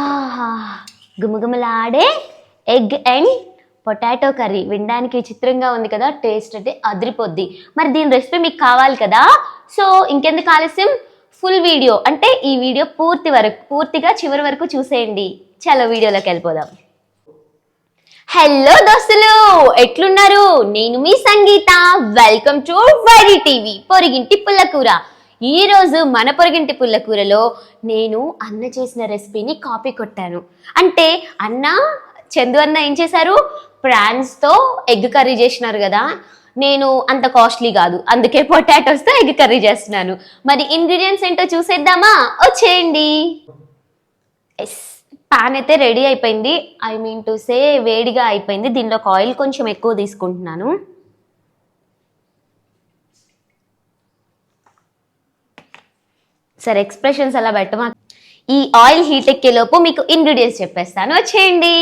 ఆహా, గుమగుమలాడే egg and potato curry వినడానికి విచిత్రంగా ఉంది కదా టేస్ట్ అంటే అదిరిపోద్ది మరి దీని రెసిపీ మీకు కావాలి కదా సో ఇంకెందుకు ఆలస్యం ఫుల్ వీడియో అంటే ఈ వీడియో పూర్తి వరకు పూర్తిగా చివరి వరకు చూసేయండి చలో వీడియోలోకి వెళ్ళిపోదాం హలో దోస్తులు ఎట్లున్నారు నేను మీ సంగీత వెల్కమ్ టు వైరీ టీవీ పొరిగింటి పుల్లకూర ఈరోజు మన పొరిగింటి పుల్లకూరలో నేను అన్న చేసిన రెసిపీని కాపీ కొట్టాను. అంటే అన్న చందు అన్న ఏం చేశారు? ప్రాన్స్తో ఎగ్ కర్రీ చేసినారు కదా. నేను అంత కాస్ట్లీ కాదు. అందుకే పొటాటోస్తో ఎగ్ కర్రీ చేస్తున్నాను. మరి ఇంగ్రీడియంట్స్ ఏంటో చూసేద్దామా? వచ్చేయండి. ఎస్ పాన్ అయితే రెడీ అయిపోయింది. ఐ మీన్ టు సే వేడిగా అయిపోయింది. దీనిలో ఆయిల్ కొంచెం ఎక్కువ తీసుకుంటున్నాను. సరే ఎక్స్ప్రెషన్స్ అలా పెట్టమా? ఈ ఆయిల్ హీట్ ఎక్కేలోపు మీకు ఇంగ్రీడియంట్స్ చెప్పేస్తాను. వచ్చేయండి.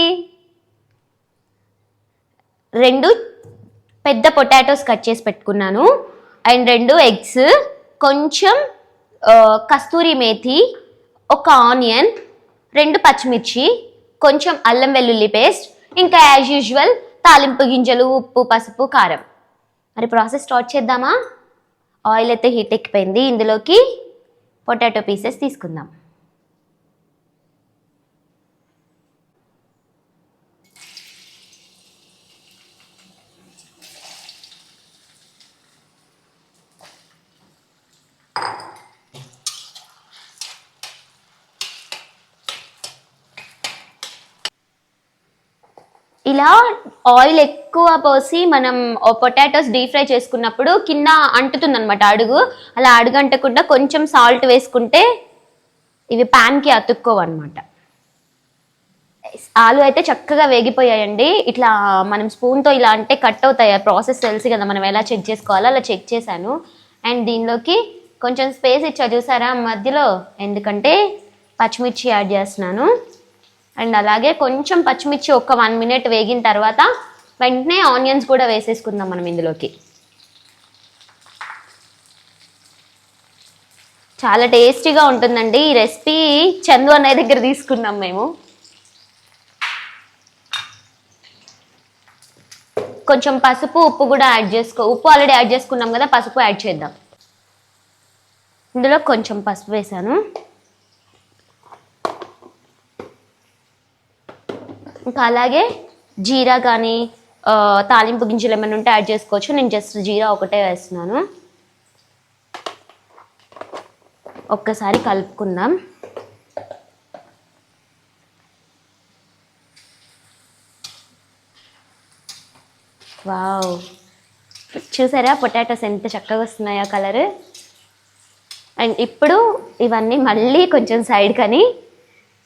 రెండు పెద్ద పొటాటోస్ కట్ చేసి పెట్టుకున్నాను. అండ్ రెండు ఎగ్స్ కొంచెం కస్తూరి మేథి ఒక ఆనియన్ రెండు పచ్చిమిర్చి కొంచెం అల్లం వెల్లుల్లి పేస్ట్ ఇంకా యాజ్ యూజువల్ తాలింపు గింజలు ఉప్పు పసుపు కారం. మరి ప్రాసెస్ స్టార్ట్ చేద్దామా? ఆయిల్ అయితే హీట్ ఎక్కిపోయింది. ఇందులోకి పొటాటో పీసెస్ తీసుకుందాం. ఇలా ఆయిల్ ఎక్కువ పోసి మనం పొటాటోస్ డీప్ ఫ్రై చేసుకున్నప్పుడు కింద అంటుతుంది అనమాట అడుగు. అలా అడుగు అంటకుండా కొంచెం సాల్ట్ వేసుకుంటే ఇవి ప్యాన్కి అతుక్కోవన్నమాట. ఆలు అయితే చక్కగా వేగిపోయాయండి. ఇట్లా మనం స్పూన్తో ఇలా అంటే కట్ అవుతాయి. ప్రాసెస్ తెలుసు కదా మనం ఎలా చెక్ చేసుకోవాలో అలా చెక్ చేశాను. అండ్ దీనిలోకి కొంచెం స్పేస్ ఇచ్చా చూసారా? మధ్యలో ఎందుకంటే పచ్చిమిర్చి యాడ్ చేస్తున్నాను. అండ్ అలాగే కొంచెం పచ్చిమిర్చి ఒక వన్ మినిట్ వేగిన తర్వాత వెంటనే ఆనియన్స్ కూడా వేసేసుకుందాం మనం ఇందులోకి. చాలా టేస్టీగా ఉంటుందండి. ఈ రెసిపీ చందు అన్నయ్య దగ్గర తీసుకున్నాం మేము. కొంచెం పసుపు ఉప్పు కూడా యాడ్ చేసుకో ఉప్పు ఆల్రెడీ యాడ్ చేసుకున్నాం కదా పసుపు యాడ్ చేద్దాం. ఇందులో కొంచెం పసుపు వేసాను. ఇంకా అలాగే జీరా కానీ తాలింపు గింజలు ఏమైనా ఉంటే యాడ్ చేసుకోవచ్చు. నేను జస్ట్ జీరా ఒకటే వేస్తున్నాను. ఒక్కసారి కలుపుకుందాం. వావ్. చూసారా పొటాటోస్ ఎంత చక్కగా వస్తున్నాయో కలర్? అండ్ ఇప్పుడు ఇవన్నీ మళ్ళీ కొంచెం సైడ్ కానీ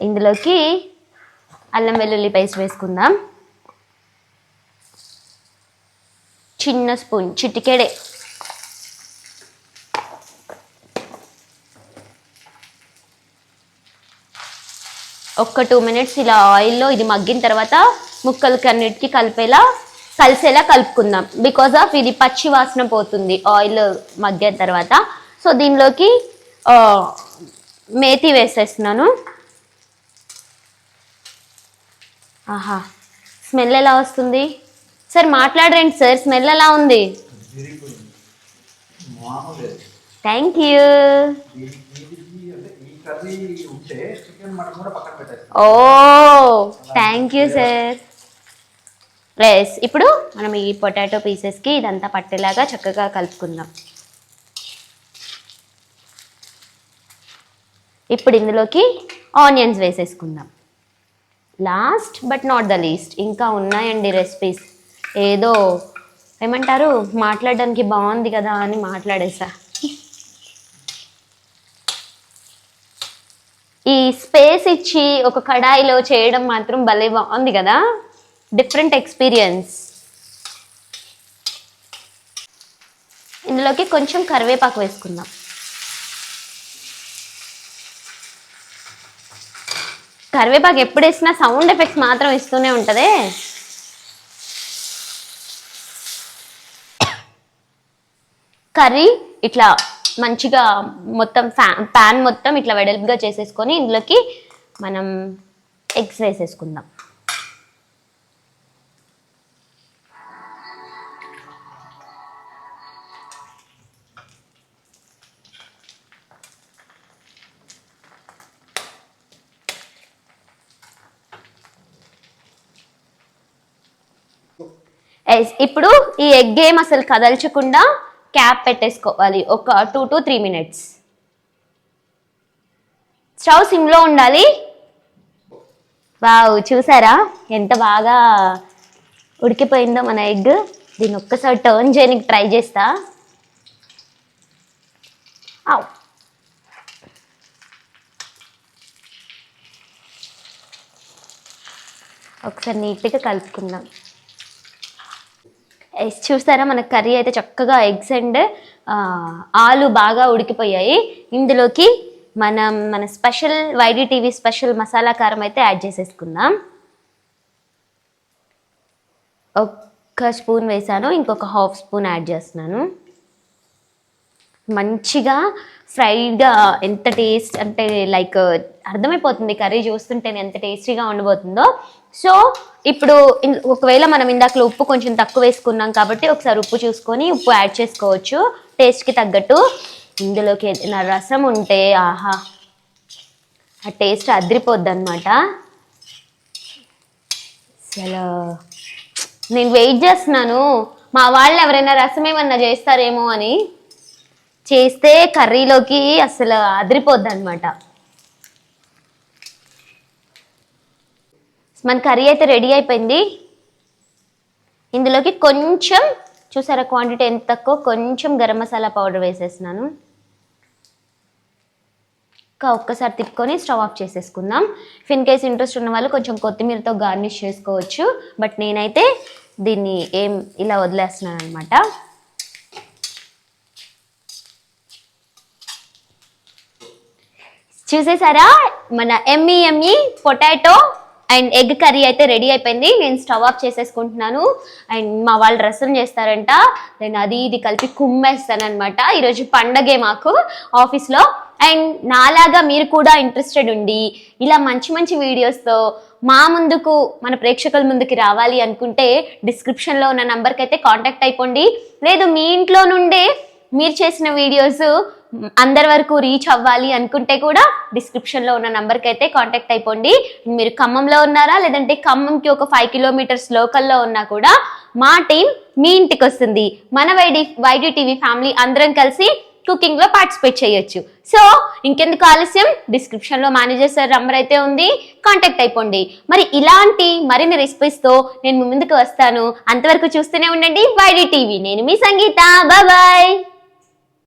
ఇందులోకి అల్లం వెల్లుల్లి పేస్ట్ వేసుకుందాం. చిన్న స్పూన్ చిటికెడే. ఒక్క టూ మినిట్స్ ఇలా ఆయిల్లో ఇది మగ్గిన తర్వాత ముక్కలకి అన్నిటికీ కలిపేలా కలిసేలా కలుపుకుందాం. బికాజ్ ఆఫ్ ఇది పచ్చి వాసన పోతుంది ఆయిల్ మగ్గిన తర్వాత. సో దీనిలోకి మేతి వేసేస్తున్నాను. ఆహా. స్మెల్ ఎలా వస్తుంది? సార్ మాట్లాడరండి సార్ స్మెల్ ఎలా ఉంది? Thank you oh thank you sir plus ఇప్పుడు మనం ఈ పొటాటో పీసెస్కి ఇదంతా పట్టేలాగా చక్కగా కలుపుకుందాం. ఇప్పుడు ఇందులోకి ఆనియన్స్ వేసేసుకుందాం. Last but not the least. ఇంకా ఉన్నాయండి రెసిపీస్ ఏదో ఏమంటారు? మాట్లాడడానికి బాగుంది కదా అని మాట్లాడేసా. ఈ స్పేస్ ఇచ్చి ఒక కడాయిలో చేయడం మాత్రం భలే బాగుంది కదా. డిఫరెంట్ ఎక్స్పీరియన్స్ ఇందులోకి కొంచెం కరివేపాకు వేసుకుందాం. కరివేపాకు ఎప్పుడు వేసినా సౌండ్ ఎఫెక్ట్స్ మాత్రం ఇస్తూనే ఉంటుంది. కర్రీ ఇట్లా మంచిగా మొత్తం ఫ్యాన్ ప్యాన్ మొత్తం ఇట్లా వెడల్పుగా చేసేసుకొని ఇందులోకి మనం ఎగ్స్ వేసేసుకుందాం. ఇప్పుడు ఈ ఎగ్ ఏం అసలు కదల్చకుండా క్యాప్ పెట్టేసుకోవాలి. ఒక two to three minutes stove సిమ్లో ఉండాలి. వావ్ చూసారా? ఎంత బాగా ఉడికిపోయిందో మన ఎగ్ దీన్ని ఒక్కసారి టర్న్ చేయడానికి ట్రై చేస్తా. ఆవ్. ఒకసారి నీట్గా కలుపుకుందాం. ఎస్ చూస్తారా? మన కర్రీ అయితే చక్కగా ఎగ్స్ అండ్ ఆలు బాగా ఉడికిపోయాయి. ఇందులోకి మనం మన special YD TV special masala కారం అయితే యాడ్ చేసేసుకుందాం. ఒక్క స్పూన్ వేసాను ఇంకొక హాఫ్ స్పూన్ యాడ్ చేస్తున్నాను. మంచిగా ఫ్రైడ్గా ఎంత టేస్ట్ అంటే లైక్ అర్థమైపోతుంది కర్రీ చూస్తుంటేనే ఎంత టేస్టీగా ఉండబోతుందో సో ఇప్పుడు ఇన్- ఒకవేళ మనం ఇందాకలో ఉప్పు కొంచెం తక్కువ వేసుకున్నాం కాబట్టి ఒకసారి ఉప్పు చూసుకొని ఉప్పు యాడ్ చేసుకోవచ్చు. టేస్ట్కి తగ్గట్టు. ఇందులోకి ఏదైనా రసం ఉంటే ఆహా. ఆ టేస్ట్ అదిరిపోద్ది అనమాట అసలు నేను వెయిట్ చేస్తున్నాను. మా వాళ్ళు ఎవరైనా రసం ఏమన్నా చేస్తారేమో అని. చేస్తే కర్రీలోకి అసలు అదిరిపోద్ది అనమాట మన కర్రీ అయితే రెడీ అయిపోయింది. ఇందులోకి కొంచెం చూసారా క్వాంటిటీ ఎంత తక్కువ? కొంచెం గరం మసాలా పౌడర్ వేసేస్తున్నాను. ఇంకా ఒక్కసారి తిప్పుకొని స్టవ్ ఆఫ్ చేసేసుకుందాం. ఫిన్ ఇన్ కేస్ ఇంట్రెస్ట్ ఉన్న వాళ్ళు కొంచెం కొత్తిమీరతో గార్నిష్ చేసుకోవచ్చు. బట్ నేనైతే దీన్ని ఏం ఇలా వదిలేస్తున్నాను అనమాట చూసేసారా? మన ఎంఈఎంఈ పొటాటో అండ్ ఎగ్ కర్రీ అయితే రెడీ అయిపోయింది. నేను స్టవ్ ఆఫ్ చేసేసుకుంటున్నాను. అండ్ మా వాళ్ళు రసం చేస్తారంట. నేను అది ఇది కలిపి కుమ్మేస్తాను అనమాట ఈరోజు పండగే మాకు ఆఫీస్లో. అండ్ నాలాగా మీరు కూడా ఇంట్రెస్టెడ్ ఉండి ఇలా మంచి మంచి వీడియోస్తో మా ముందుకు మన ప్రేక్షకుల ముందుకి రావాలి అనుకుంటే డిస్క్రిప్షన్లో ఉన్న నంబర్కి అయితే కాంటాక్ట్ అయిపోండి. లేదు మీ ఇంట్లో నుండే మీరు చేసిన వీడియోస్ అందరి వరకు రీచ్ అవ్వాలి అనుకుంటే కూడా డిస్క్రిప్షన్లో ఉన్న నెంబర్కి అయితే కాంటాక్ట్ అయిపోండి. మీరు ఖమ్మంలో ఉన్నారా? లేదంటే ఖమ్మంకి ఒక ఫైవ్ కిలోమీటర్స్ లోకల్లో ఉన్నా కూడా మా టీం మీ ఇంటికి వస్తుంది. మన వైడి వైడి టీవీ ఫ్యామిలీ అందరం కలిసి కుకింగ్లో పార్టిసిపేట్ చేయొచ్చు. సో ఇంకెందుకు ఆలస్యం? డిస్క్రిప్షన్లో మేనేజర్ సార్ నంబర్ అయితే ఉంది. కాంటాక్ట్ అయిపోండి. మరి ఇలాంటి మరిన్ని రెసిపీస్తో నేను ముందుకు వస్తాను. అంతవరకు చూస్తూనే ఉండండి. YD TV. నేను మీ సంగీత. బాయ్